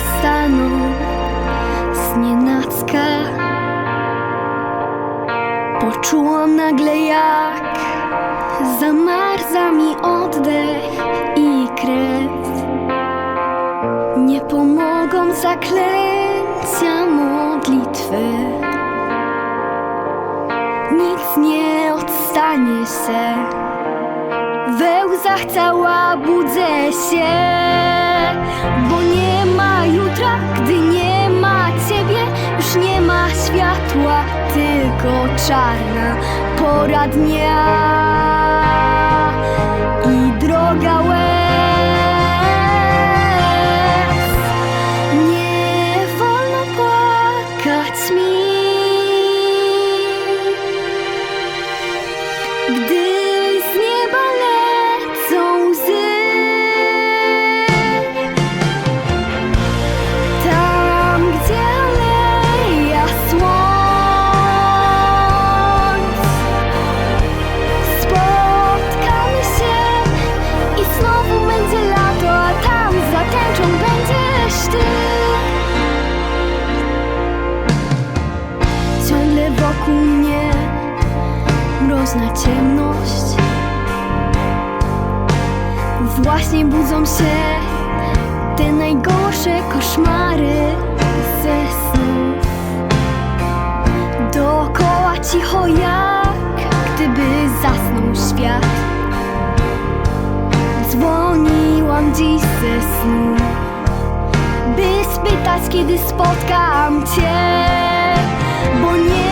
zegar stanął znienacka. Poczułam nagle jak zamarza mi oddech i krew. Nie pomogą zaklęcia modlitwy. Nic nie odstanie się. We łzach cała budzę się, bo nie ma jutra, gdy nie ma ciebie, już nie ma światła, tylko czarna pora dnia mroźna ciemność Właśnie budzą się te najgorsze koszmary ze snów Dookoła cicho jak gdyby zasnął świat Dzwoniłam dziś ze snu by spytać, kiedy spotkam Cię. Bo nie